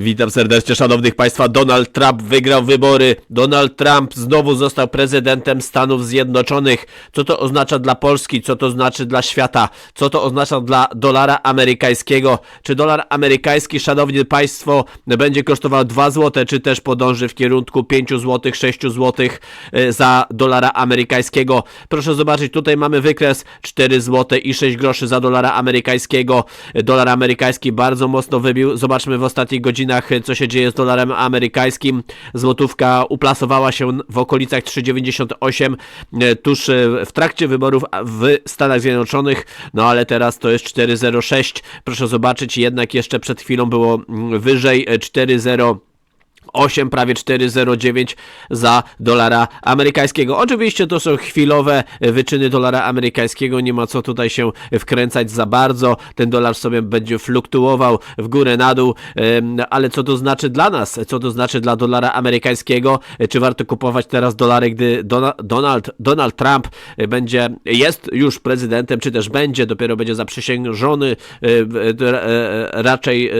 Witam serdecznie, szanownych państwa. Donald Trump wygrał wybory. Donald Trump znowu został prezydentem Stanów Zjednoczonych. Co to oznacza dla Polski? Co to znaczy dla świata? Co to oznacza dla dolara amerykańskiego? Czy dolar amerykański, szanowni państwo, będzie kosztował 2 zł, czy też podąży w kierunku 5 zł, 6 zł za dolara amerykańskiego? Proszę zobaczyć, tutaj mamy wykres 4 zł i 6 groszy za dolara amerykańskiego. Dolar amerykański bardzo mocno wybił. Zobaczmy w ostatnich godzinach, co się dzieje z dolarem amerykańskim. Złotówka uplasowała się w okolicach 3,98 e, tuż e, w trakcie wyborów w Stanach Zjednoczonych, no ale teraz to jest 4,06. Proszę zobaczyć, jednak jeszcze przed chwilą było mm, wyżej e, 4,0. 8, prawie 4,09 za dolara amerykańskiego. Oczywiście to są chwilowe wyczyny dolara amerykańskiego, nie ma co tutaj się wkręcać za bardzo. Ten dolar sobie będzie fluktuował w górę, na dół, ale co to znaczy dla nas? Co to znaczy dla dolara amerykańskiego? Czy warto kupować teraz dolary, gdy Dona- Donald, Donald Trump będzie, jest już prezydentem, czy też będzie, dopiero będzie zaprzysiężony, e, e, e, raczej, e,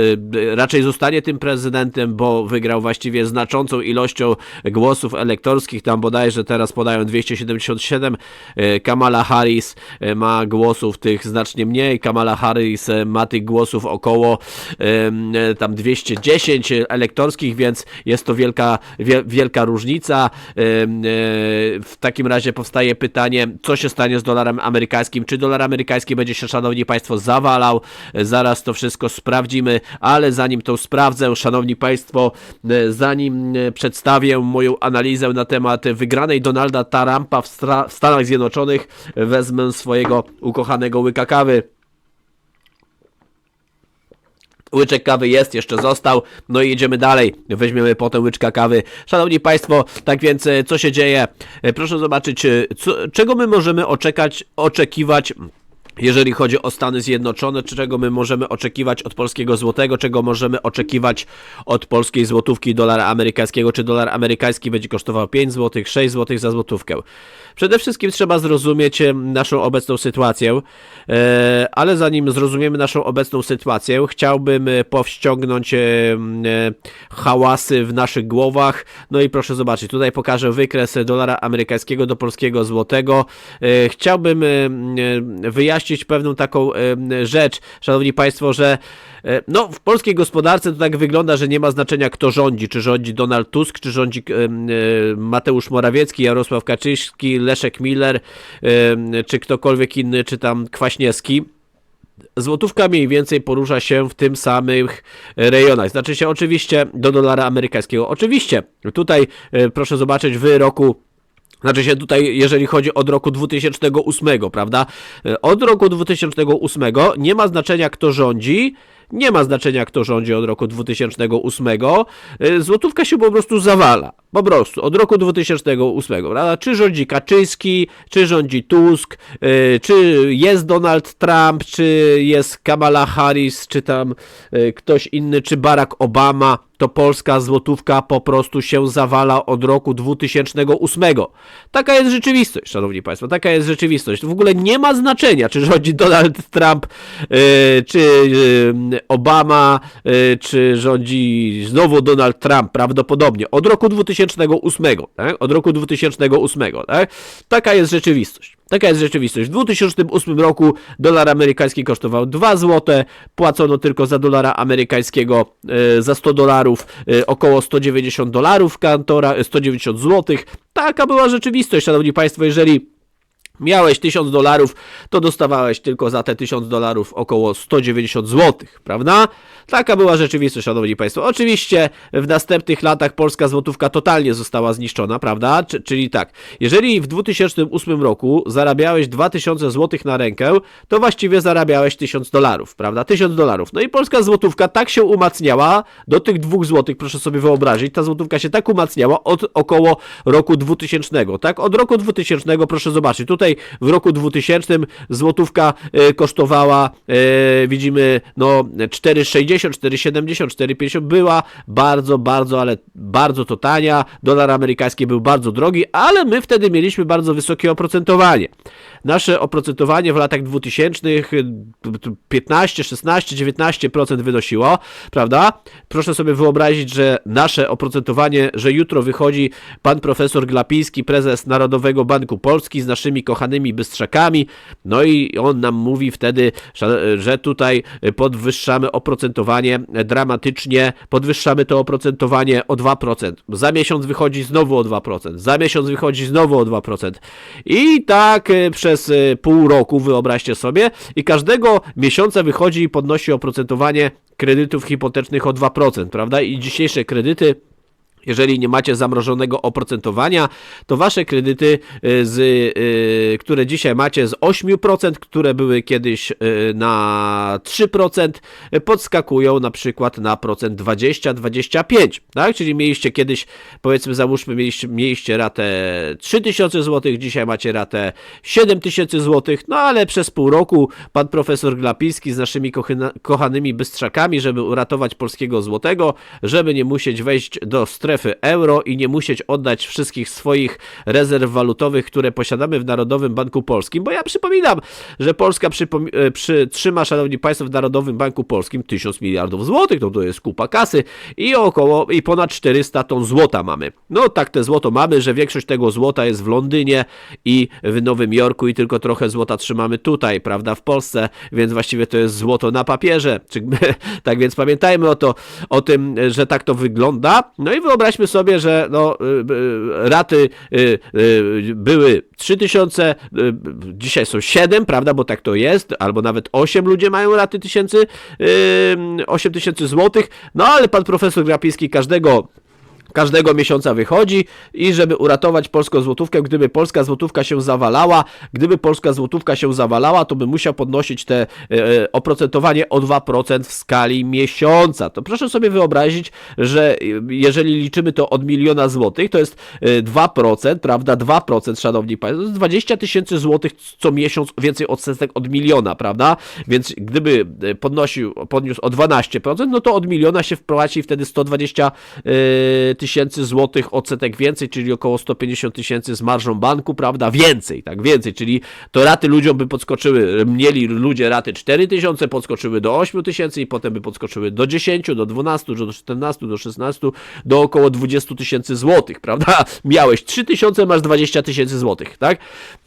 raczej zostanie tym prezydentem, bo wygrał właściwie znaczącą ilością głosów elektorskich, tam bodajże teraz podają 277, e, Kamala Harris e, ma głosów tych znacznie mniej, Kamala Harris e, ma tych głosów około tam 210 elektorskich, więc jest to wielka, wie, wielka różnica. W takim razie powstaje pytanie, co się stanie z dolarem amerykańskim? Czy dolar amerykański będzie się, szanowni państwo, zawalał? Zaraz to wszystko sprawdzimy, ale zanim to sprawdzę, szanowni państwo, zanim e, przedstawię moją analizę na temat wygranej Donalda Trumpa w w Stanach Zjednoczonych, wezmę swojego ukochanego łyka kawy. Łyczek kawy jest, jeszcze został, no i jedziemy dalej. Weźmiemy potem łyczka kawy. Szanowni Państwo, tak więc e, co się dzieje? E, Proszę zobaczyć, co, czego my możemy oczekać, oczekiwać. Jeżeli chodzi o Stany Zjednoczone, czego my możemy oczekiwać od polskiego złotego, czego możemy oczekiwać od polskiej złotówki dolara amerykańskiego, czy dolar amerykański będzie kosztował 5 zł, 6 zł za złotówkę. Przede wszystkim trzeba zrozumieć e, naszą obecną sytuację, e, ale zanim zrozumiemy naszą obecną sytuację, chciałbym e, powściągnąć hałasy w naszych głowach. No i proszę zobaczyć, tutaj pokażę wykres dolara amerykańskiego do polskiego złotego. Chciałbym e, wyjaśnić pewną taką rzecz, szanowni państwo, że e, no, w polskiej gospodarce to tak wygląda, że nie ma znaczenia kto rządzi, czy rządzi Donald Tusk, czy rządzi Mateusz Morawiecki, Jarosław Kaczyński, Leszek Miller, czy ktokolwiek inny, czy tam Kwaśniewski złotówka mniej więcej porusza się w tym samych rejonach. Znaczy się oczywiście do dolara amerykańskiego. Oczywiście tutaj e, proszę zobaczyć w roku znaczy się tutaj, jeżeli chodzi od roku 2008, prawda? E, Od roku 2008 nie ma znaczenia kto rządzi, nie ma znaczenia kto rządzi od roku 2008. E, Złotówka się po prostu zawala. Po prostu, od roku 2008, prawda? Czy rządzi Kaczyński, czy rządzi Tusk, e, czy jest Donald Trump, czy jest Kamala Harris, czy tam ktoś inny, czy Barack Obama, to polska złotówka po prostu się zawala od roku 2008. Taka jest rzeczywistość, szanowni państwo, taka jest rzeczywistość. W ogóle nie ma znaczenia, czy rządzi Donald Trump, e, czy e, Obama, e, czy rządzi znowu Donald Trump, prawdopodobnie od roku 2008, tak? Od roku 2008, tak? Taka jest rzeczywistość. Taka jest rzeczywistość. W 2008 roku dolar amerykański kosztował 2 zł, płacono tylko za dolara amerykańskiego e, za 100 dolarów e, około 190 dolarów kantora, e, 190 zł. Taka była rzeczywistość, szanowni państwo, jeżeli Miałeś 1000 dolarów, to dostawałeś tylko za te 1000 dolarów około 190 zł, prawda? Taka była rzeczywistość, szanowni państwo. Oczywiście w następnych latach polska złotówka totalnie została zniszczona, prawda? Czy, czyli tak, jeżeli w 2008 roku zarabiałeś 2000 zł na rękę, to właściwie zarabiałeś 1000 dolarów, prawda? 1000 dolarów. No i polska złotówka tak się umacniała do tych 2 zł, proszę sobie wyobrazić, ta złotówka się tak umacniała od około roku 2000, tak? Od roku 2000, proszę zobaczyć, tutaj w roku 2000 złotówka e, kosztowała, e, widzimy, no 4,60, 4,70, 4,50 była bardzo, bardzo, ale bardzo to tania. Dolar amerykański był bardzo drogi, ale my wtedy mieliśmy bardzo wysokie oprocentowanie. Nasze oprocentowanie w latach 2000 y, 15, 16, 19% wynosiło, prawda? Proszę sobie wyobrazić, że nasze oprocentowanie, że jutro wychodzi pan profesor Glapiński, prezes Narodowego Banku Polski z naszymi kochanymi bystrzakami, no i on nam mówi wtedy, że- tutaj podwyższamy oprocentowanie dramatycznie, podwyższamy to oprocentowanie o 2%. Za miesiąc wychodzi znowu o 2%, za miesiąc wychodzi znowu o 2%. I tak y, przez y, pół roku, wyobraźcie sobie, i każdego miesiąca wychodzi i podnosi oprocentowanie kredytów hipotecznych o 2%, prawda? I dzisiejsze kredyty jeżeli nie macie zamrożonego oprocentowania, to wasze kredyty, y, z, y, które dzisiaj macie z 8%, które były kiedyś y, na 3%, y, podskakują na przykład na procent 20-25, tak? Czyli mieliście kiedyś, powiedzmy, załóżmy, mieliście, mieliście ratę 3000 zł, dzisiaj macie ratę 7000 zł, no ale przez pół roku pan profesor Glapiński z naszymi kochanymi bystrzakami, żeby uratować polskiego złotego, żeby nie musieć wejść do strefy euro i nie musieć oddać wszystkich swoich rezerw walutowych, które posiadamy w Narodowym Banku Polskim, bo ja przypominam, że Polska e, przy, trzyma, szanowni państwo, w Narodowym Banku Polskim 1000 miliardów złotych, no to jest kupa kasy i około, i ponad 400 ton złota mamy. No tak te złoto mamy, że większość tego złota jest w Londynie i w Nowym Jorku i tylko trochę złota trzymamy tutaj, prawda, w Polsce, więc właściwie to jest złoto na papierze. Tak więc pamiętajmy o, to, o tym, że tak to wygląda. No i wyobraźmy sobie, że no, y, y, raty y, były 3000, y, dzisiaj są 7, prawda, bo tak to jest, albo nawet 8 ludzie mają raty tysięcy, y, 8 tysięcy złotych, no ale pan profesor Grapiński każdego każdego miesiąca wychodzi i żeby uratować polską złotówkę, gdyby polska złotówka się zawalała, gdyby polska złotówka się zawalała, to by musiał podnosić te e, oprocentowanie o 2% w skali miesiąca. To proszę sobie wyobrazić, że e, jeżeli liczymy to od miliona złotych, to jest e, 2%, prawda? 2%, szanowni państwo, to jest 20 tysięcy złotych co miesiąc więcej odsetek od miliona, prawda? Więc gdyby e, podnosił, podniósł o 12%, no to od miliona się wprowadzi wtedy 120 e, tysięcy złotych odsetek więcej, czyli około 150 tysięcy z marżą banku, prawda? Więcej, tak, więcej, czyli to raty ludziom by podskoczyły, mieli ludzie raty 4 tysiące, podskoczyły do 8 tysięcy i potem by podskoczyły do 10, do 12, do 14, do 16, do około 20 tysięcy złotych, prawda? Miałeś 3 tysiące, masz 20 tysięcy złotych, tak?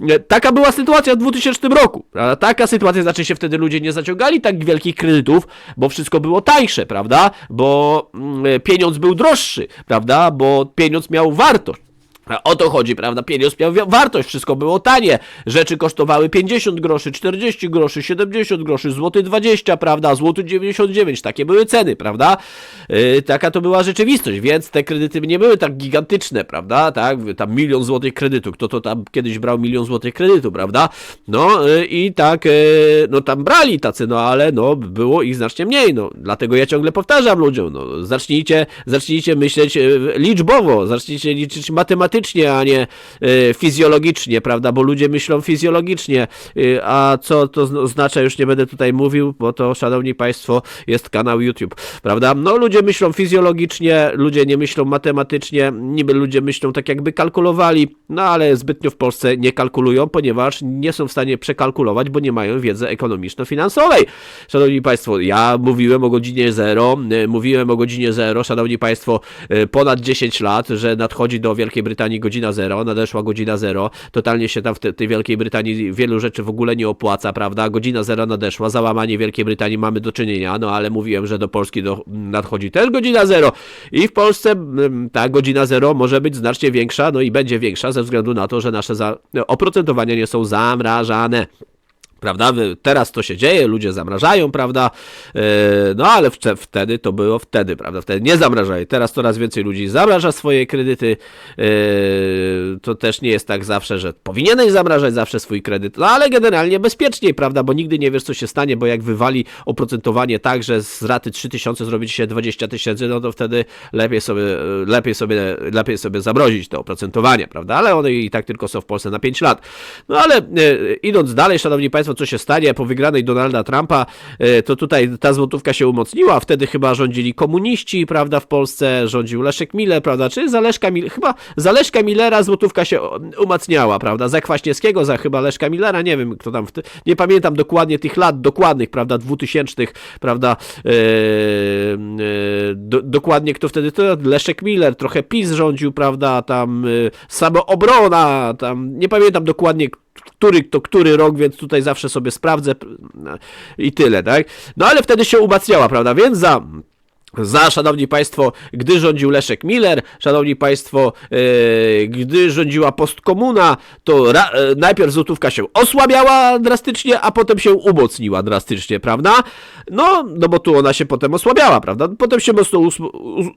E, Taka była sytuacja w 2000 roku, prawda? Taka sytuacja, znaczy się wtedy ludzie nie zaciągali tak wielkich kredytów, bo wszystko było tańsze, prawda? Bo mm, pieniądz był droższy, prawda? Bo pieniądz miał wartość. O to chodzi, prawda? Pieniądz miał wartość, wszystko było tanie. Rzeczy kosztowały 50 groszy, 40 groszy, 70 groszy, złoty 20, prawda? Złoty 99, takie były ceny, prawda? Yy, taka to była rzeczywistość, więc te kredyty nie były tak gigantyczne, prawda? Tak, tam milion złotych kredytu. Kto to tam kiedyś brał milion złotych kredytu, prawda? No yy, i tak, yy, no tam brali tacy, no ale no było ich znacznie mniej, no. Dlatego ja ciągle powtarzam ludziom, no zacznijcie, zacznijcie myśleć yy, liczbowo, zacznijcie liczyć matematycznie, a nie y, fizjologicznie, prawda? Bo ludzie myślą fizjologicznie, y, a co to zn- oznacza, już nie będę tutaj mówił, bo to, szanowni państwo, jest kanał YouTube, prawda? No, ludzie myślą fizjologicznie, ludzie nie myślą matematycznie, niby ludzie myślą tak, jakby kalkulowali, no ale zbytnio w Polsce nie kalkulują, ponieważ nie są w stanie przekalkulować, bo nie mają wiedzy ekonomiczno-finansowej. Szanowni Państwo, ja mówiłem o godzinie zero, y, mówiłem o godzinie zero, szanowni Państwo, ponad 10 lat, że nadchodzi do Wielkiej Brytanii godzina zero, nadeszła godzina zero, totalnie się tam w te- tej Wielkiej Brytanii wielu rzeczy w ogóle nie opłaca, prawda? Godzina zero nadeszła, załamanie Wielkiej Brytanii mamy do czynienia, no ale mówiłem, że do Polski do, nadchodzi też godzina zero i w Polsce mm, ta godzina zero może być znacznie większa, no i będzie większa ze względu na to, że nasze za, oprocentowania nie są zamrażane. Prawda? Teraz to się dzieje, ludzie zamrażają, prawda? E, No ale wtedy to było wtedy, prawda? Wtedy nie zamrażali. Teraz coraz więcej ludzi zamraża swoje kredyty. E, To też nie jest tak zawsze, że powinieneś zamrażać zawsze swój kredyt, no ale generalnie bezpieczniej, prawda? Bo nigdy nie wiesz, co się stanie, bo jak wywali oprocentowanie tak, że z raty 3000 zrobi się 20 tysięcy, no to wtedy lepiej sobie, lepiej sobie, lepiej sobie zamrozić to oprocentowanie, prawda? Ale one i tak tylko są w Polsce na 5 lat. No ale e, idąc dalej, szanowni państwo, Państwo, co się stanie po wygranej Donalda Trumpa, e, to tutaj ta złotówka się umocniła, wtedy chyba rządzili komuniści, prawda, w Polsce, rządził Leszek Miller, prawda, czy za Leszka Mil- chyba za Leszka Millera złotówka się o- umacniała, prawda, za Kwaśniewskiego, za chyba Leszka Millera, nie wiem, kto tam, nie pamiętam dokładnie tych lat, dokładnych, prawda, dwutysięcznych, prawda, e, e, do, dokładnie kto wtedy, to Leszek Miller, trochę PiS rządził, prawda, tam e, samoobrona, tam, nie pamiętam dokładnie, który to który rok, więc tutaj zawsze sobie sprawdzę i tyle, tak? No ale wtedy się umacniała, prawda? Więc za za, szanowni państwo, gdy rządził Leszek Miller, szanowni państwo, e, gdy rządziła postkomuna, to ra, e, najpierw złotówka się osłabiała drastycznie, a potem się umocniła drastycznie, prawda? No, no bo tu ona się potem osłabiała, prawda? Potem się mocno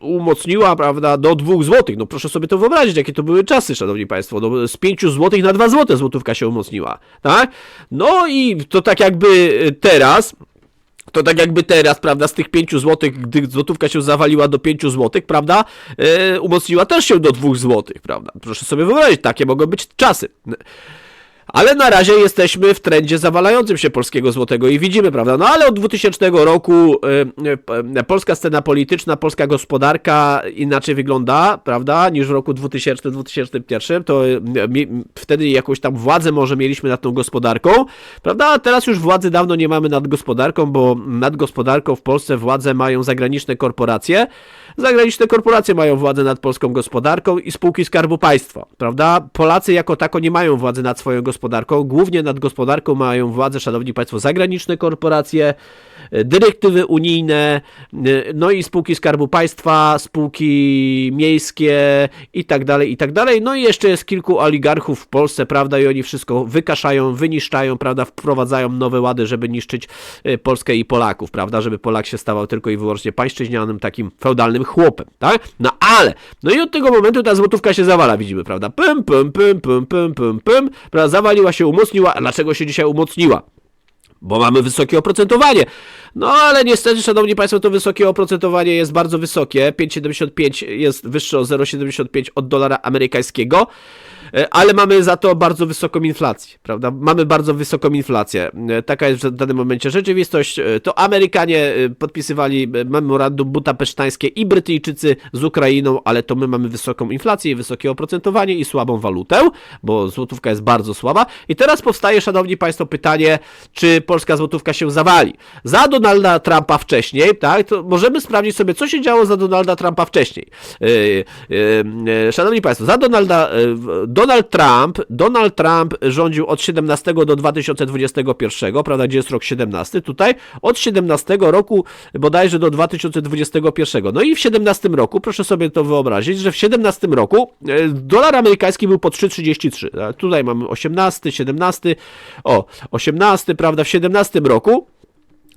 umocniła, prawda, do dwóch złotych. No proszę sobie to wyobrazić, jakie to były czasy, szanowni państwo. No, z pięciu złotych na dwa złote złotówka się umocniła, tak? No i to tak jakby teraz to tak jakby teraz, prawda, z tych 5 zł, gdy złotówka się zawaliła do 5 zł, prawda, e, umocniła też się do 2 zł, prawda. Proszę sobie wyobrazić, takie mogą być czasy. Ale na razie jesteśmy w trendzie zawalającym się polskiego złotego i widzimy, prawda? No ale od 2000 roku y, y, polska scena polityczna, polska gospodarka inaczej wygląda, prawda, niż w roku 2000-2001. To y, mi, wtedy jakąś tam władzę może mieliśmy nad tą gospodarką, prawda? A teraz już władzy dawno nie mamy nad gospodarką, bo nad gospodarką w Polsce władzę mają zagraniczne korporacje. Zagraniczne korporacje mają władzę nad polską gospodarką i spółki Skarbu Państwa, prawda? Polacy jako tako nie mają władzy nad swoją gospodarką. Głównie nad gospodarką mają władzę, szanowni państwo, zagraniczne korporacje, dyrektywy unijne, e, no i spółki Skarbu Państwa, spółki miejskie i tak dalej, i tak dalej. No i jeszcze jest kilku oligarchów w Polsce, prawda? I oni wszystko wykaszają, wyniszczają, prawda? Wprowadzają nowe łady, żeby niszczyć e, Polskę i Polaków, prawda? Żeby Polak się stawał tylko i wyłącznie pańszczyźnianym, takim feudalnym chłopem, tak? No ale, no i od tego momentu ta złotówka się zawala, widzimy, prawda? Pym, pym, pym, pym, pym, pym, pym, prawda? Zawaliła się, umocniła. A dlaczego się dzisiaj umocniła? Bo mamy wysokie oprocentowanie. No ale niestety, szanowni państwo, to wysokie oprocentowanie jest bardzo wysokie. 5,75 jest wyższe o 0,75 od dolara amerykańskiego. E, Ale mamy za to bardzo wysoką inflację, prawda? Mamy bardzo wysoką inflację. E, Taka jest w danym momencie rzeczywistość. E, To Amerykanie podpisywali memorandum budapesztańskie i Brytyjczycy z Ukrainą, ale to my mamy wysoką inflację i wysokie oprocentowanie i słabą walutę, bo złotówka jest bardzo słaba. I teraz powstaje, szanowni państwo, pytanie, czy polska złotówka się zawali. Za Donalda Trumpa wcześniej, tak, to możemy sprawdzić sobie, co się działo za Donalda Trumpa wcześniej. Szanowni państwo, za Donalda, yy, Donald Trump, Donald Trump rządził od 17 do 2021, prawda, gdzie jest rok 17, tutaj od 17 roku bodajże do 2021. No i w 17 roku, proszę sobie to wyobrazić, że w 17 roku e, dolar amerykański był po 3,33. A Tutaj mamy 18, 17, o, 18, prawda, w 17 roku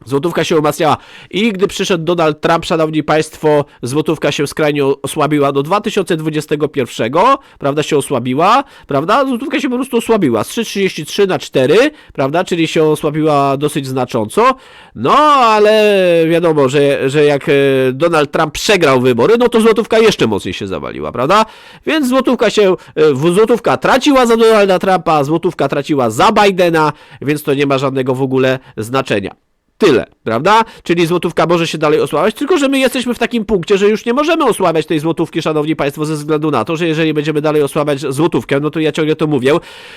Złotówka się umacniała. I gdy przyszedł Donald Trump, szanowni państwo, złotówka się skrajnie osłabiła do 2021, prawda, się osłabiła, prawda, złotówka się po prostu osłabiła. Z 3,33 na 4, prawda, czyli się osłabiła dosyć znacząco, no ale wiadomo, że, że jak e, Donald Trump przegrał wybory, no to złotówka jeszcze mocniej się zawaliła, prawda, więc złotówka się, e, złotówka traciła za Donalda Trumpa, złotówka traciła za Bidena, więc to nie ma żadnego w ogóle znaczenia. Tyle, prawda? Czyli złotówka może się dalej osłabiać, tylko że my jesteśmy w takim punkcie, że już nie możemy osłabiać tej złotówki, szanowni państwo, ze względu na to, że jeżeli będziemy dalej osłabiać złotówkę, no to ja ciągle to mówię,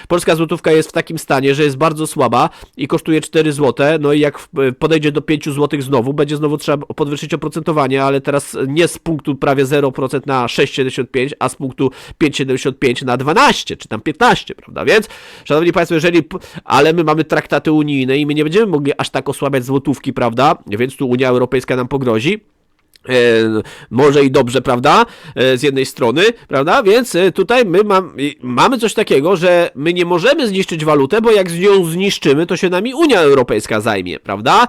polska złotówka jest w takim stanie, że jest bardzo słaba i kosztuje 4 złote, no i jak podejdzie do 5 złotych znowu, będzie znowu trzeba podwyższyć oprocentowanie, ale teraz nie z punktu prawie 0% na 6,75, a z punktu 5,75 na 12, czy tam 15, prawda? Więc, szanowni państwo, jeżeli, ale my mamy traktaty unijne i my nie będziemy mogli aż tak osłabiać złotówki, prawda? Więc tu Unia Europejska nam pogrozi. E, może i dobrze, prawda? E, z jednej strony, prawda? Więc e, tutaj my mam, mamy coś takiego, że my nie możemy zniszczyć walutę, bo jak z nią zniszczymy, to się nami Unia Europejska zajmie, prawda?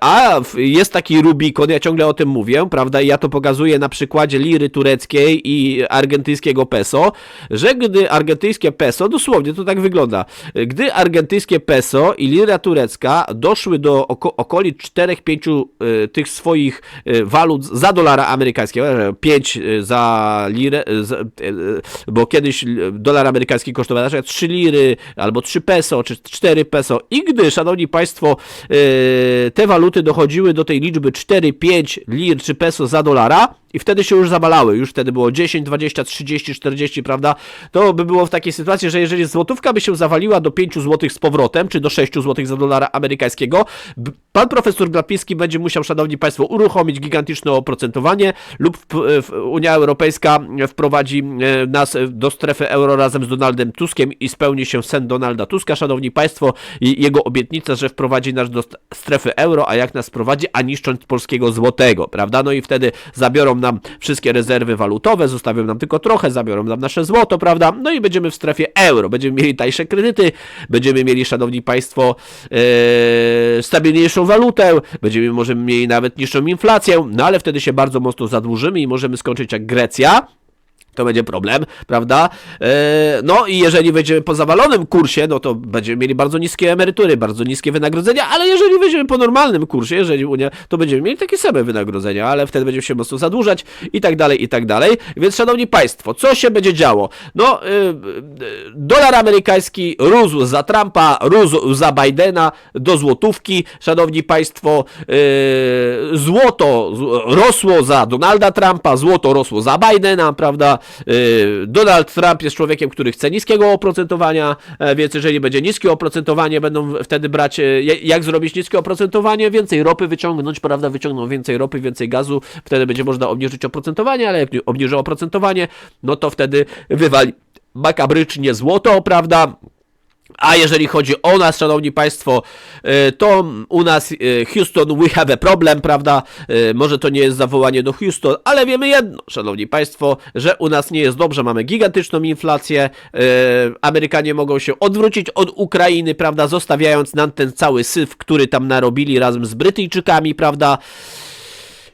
A jest taki Rubikon, ja ciągle o tym mówię, prawda? I ja to pokazuję na przykładzie liry tureckiej i argentyńskiego peso, że gdy argentyńskie peso, dosłownie to tak wygląda, gdy argentyńskie peso i lira turecka doszły do oko okolic 4-5 e, tych swoich e, walut za dolara amerykańskiego, 5 za lirę, e, za, e, e, bo kiedyś dolar amerykański kosztował na przykład 3 liry, albo 3 peso, czy 4 peso. I gdy, szanowni państwo, e, te waluty dochodziły do tej liczby 4, 5 lir czy peso za dolara, i wtedy się już zawalały, już wtedy było 10, 20, 30, 40, prawda? To by było w takiej sytuacji, że jeżeli złotówka by się zawaliła do 5 zł z powrotem, czy do 6 zł za dolara amerykańskiego, pan profesor Glapiński będzie musiał, szanowni państwo, uruchomić gigantyczne oprocentowanie lub Unia Europejska wprowadzi e, nas do strefy euro razem z Donaldem Tuskiem i spełni się sen Donalda Tuska, szanowni państwo, jego obietnica, że wprowadzi nas do st- strefy euro, a jak nas wprowadzi, a niszcząc polskiego złotego, prawda? No i wtedy zabiorą nam wszystkie rezerwy walutowe, zostawią nam tylko trochę, zabiorą nam nasze złoto, prawda? No i będziemy w strefie euro, będziemy mieli tańsze kredyty, będziemy mieli, szanowni państwo, e, stabilniejszą walutę, będziemy może mieli nawet niższą inflację, no ale wtedy się bardzo mocno zadłużymy i możemy skończyć jak Grecja, to będzie problem, prawda? E, no i jeżeli wejdziemy po zawalonym kursie, no to będziemy mieli bardzo niskie emerytury, bardzo niskie wynagrodzenia, ale jeżeli wejdziemy po normalnym kursie, jeżeli Unia, to będziemy mieli takie same wynagrodzenia, ale wtedy będziemy się mocno zadłużać i tak dalej, i tak dalej. Więc szanowni państwo, co się będzie działo? No, y, y, dolar amerykański rósł za Trumpa, rósł za Bidena do złotówki, szanowni państwo, złoto rosło za Donalda Trumpa, złoto rosło za Bidena, prawda? Y, Donald Trump jest człowiekiem, który chce niskiego oprocentowania, e, więc jeżeli będzie niskie oprocentowanie, będą wtedy brać, e, ja- jak zrobić niskie oprocentowanie, więcej ropy wyciągnąć, prawda, wyciągną więcej ropy, więcej gazu, wtedy będzie można obniżyć oprocentowanie, ale jak nie obniży oprocentowanie, no to wtedy wywali makabrycznie złoto, prawda? A jeżeli chodzi o nas, szanowni państwo, e, to u nas e, Houston, we have a problem, prawda? E, Może to nie jest zawołanie do Houston, ale wiemy jedno, szanowni państwo, że u nas nie jest dobrze, mamy gigantyczną inflację, Amerykanie mogą się odwrócić od Ukrainy, prawda? Zostawiając nam ten cały syf, który tam narobili razem z Brytyjczykami, prawda?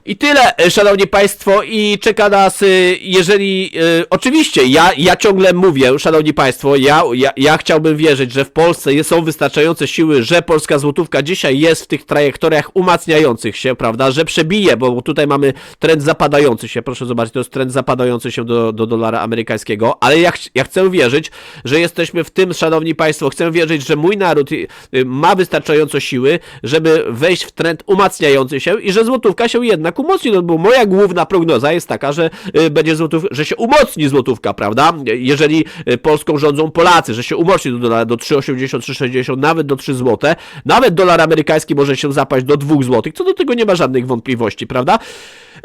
I tyle, e, szanowni państwo, i czeka nas, y, jeżeli, y, oczywiście, ja, ja ciągle mówię, szanowni państwo, ja, ja, ja chciałbym wierzyć, że w Polsce są wystarczające siły, że polska złotówka dzisiaj jest w tych trajektoriach umacniających się, prawda, że przebije, bo tutaj mamy trend zapadający się, proszę zobaczyć, to jest trend zapadający się do, do dolara amerykańskiego, ale ja, ja chcę wierzyć, że jesteśmy w tym, szanowni państwo, chcę wierzyć, że mój naród ma wystarczająco siły, żeby wejść w trend umacniający się i że złotówka się jednak umocni, no bo moja główna prognoza jest taka, że y, będzie złotów, że się umocni złotówka, prawda? Jeżeli y, Polską rządzą Polacy, że się umocni do do 3,80, 3,60, nawet do 3 zł, nawet dolar amerykański może się zapaść do 2 zł, co do tego nie ma żadnych wątpliwości, prawda?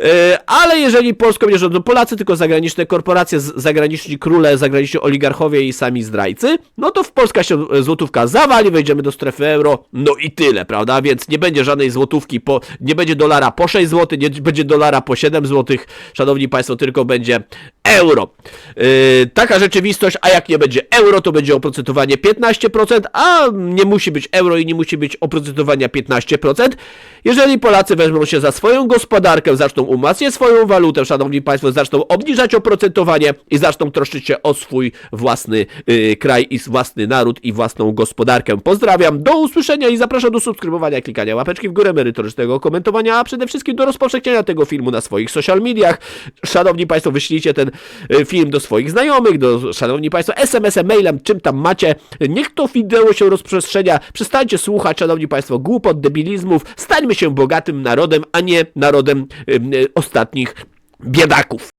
E, Ale jeżeli Polską nie rządzą Polacy, tylko zagraniczne korporacje, zagraniczni króle, zagraniczni oligarchowie i sami zdrajcy, no to w Polska się e, złotówka zawali, wejdziemy do strefy euro, no i tyle, prawda? Więc nie będzie żadnej złotówki, po, nie będzie dolara po 6 zł, nie będzie dolara po 7 zł, szanowni państwo, tylko będzie euro. E, taka rzeczywistość, a jak nie będzie euro, to będzie oprocentowanie 15%, a nie musi być euro i nie musi być oprocentowania 15%. Jeżeli Polacy weźmą się za swoją gospodarkę, zaczną umacniać swoją walutę, szanowni państwo, zaczną obniżać oprocentowanie i zaczną troszczyć się o swój własny y, kraj i własny naród i własną gospodarkę. Pozdrawiam, do usłyszenia i zapraszam do subskrybowania, klikania łapeczki w górę, merytorycznego komentowania, a przede wszystkim do rozpowszechniania tego filmu na swoich social mediach. Szanowni państwo, wyślijcie ten y, film do swoich znajomych, do, szanowni państwo, SMS-em, mailem, czym tam macie. Niech to wideo się rozprzestrzenia. Przestańcie słuchać, szanowni państwo, głupot, debilizmów. Stańmy się bogatym narodem, a nie narodem ostatnich biedaków.